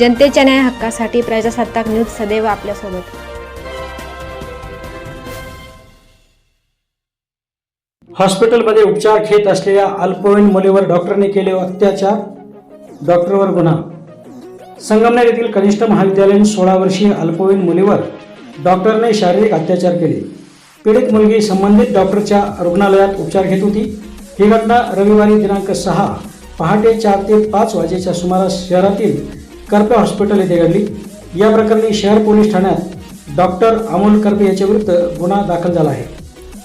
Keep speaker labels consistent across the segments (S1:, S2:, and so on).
S1: जनतेच्या न्याय हक्कासाठी प्रजासत्ताक न्यूज सदैव आपल्यासोबत.
S2: हॉस्पिटलमध्ये उपचार घेत असलेल्या अल्पवयीन मुलीवर डॉक्टरने केले अत्याचार डॉक्टरवर गुन्हा. संगमनेर येथील कनिष्ठ महाविद्यालयीन सोळा वर्षीय अल्पवयीन मुलीवर डॉक्टरने शारीरिक अत्याचार केले. पीडित मुलगी संबंधित डॉक्टरच्या रुग्णालयात उपचार घेत होती. ही घटना रविवारी दिनांक सहा पहाटे चार ते पाच वाजेच्या सुमारास शहरातील करपे हॉस्पिटल येथे घडली. या प्रकरणी शहर पोलीस ठाण्यात डॉक्टर अमोल करपे याच्याविरुद्ध गुन्हा दाखल झाला आहे.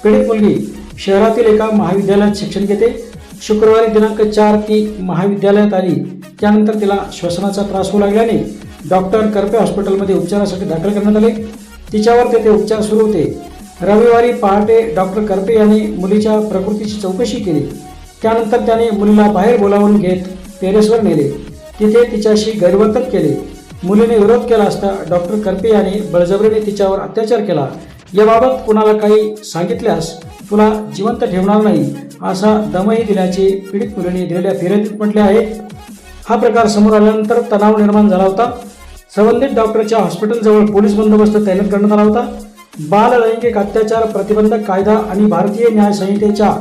S2: पीडित मुलगी शहरातील एका महाविद्यालयात शिक्षण घेते. शुक्रवारी दिनांक चार ती महाविद्यालयात आली. त्यानंतर तिला श्वसनाचा त्रास होऊ लागल्याने डॉक्टर करपे हॉस्पिटलमध्ये उपचारासाठी दाखल करण्यात आले. तिच्यावर तेथे उपचार सुरू होते. रविवारी पहाटे डॉक्टर करपे यांनी मुलीच्या प्रकृतीची चौकशी केली. त्यानंतर त्याने मुलीला बाहेर बोलावून घेत टेरेसवर नेले. तिथे तिच्याशी गैरवर्तन केले. मुलीने विरोध केला असता डॉक्टर करपे यांनी बळजबरीने तिच्यावर अत्याचार केला. याबाबत कुणाला काही सांगितल्यास तुला जिवंत ठेवणार नाही असा दमही दिल्याचे पीडित मुलीने दिलेल्या फिर्यादीत म्हटले आहे. हा प्रकार समोर आल्यानंतर तणाव निर्माण झाला होता. संबंधित डॉक्टरच्या हॉस्पिटलजवळ पोलीस बंदोबस्त तैनात करण्यात आला होता. बाल लैंगिक अत्याचार प्रतिबंधक कायदा आणि भारतीय न्याय संहितेच्या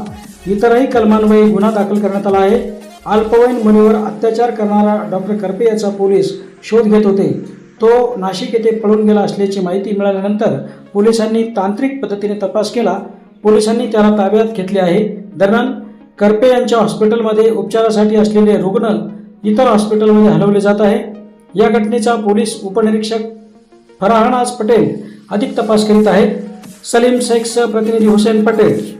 S2: इतरही कलमान्वये गुन्हा दाखल करण्यात आला आहे. अल्पवयीन मुलीवर अत्याचार करणारा डॉक्टर करपे याचा पोलीस शोध घेत होते. तो नाशिक येथे पळून गेला असल्याची माहिती मिळाल्यानंतर पोलिसांनी तांत्रिक पद्धतीने तपास केला. पोलिसांनी त्याला ताब्यात घेतले आहे. दरम्यान करपे यांच्या हॉस्पिटलमध्ये उपचारासाठी असलेले रुग्ण इतर हॉस्पिटलमध्ये हलवले जात आहे. या घटनेचा पोलीस उपनिरीक्षक फराहनाज पटेल अधिक तपास करीत आहेत. सलीम शेखसह प्रतिनिधी हुसेन पटेल.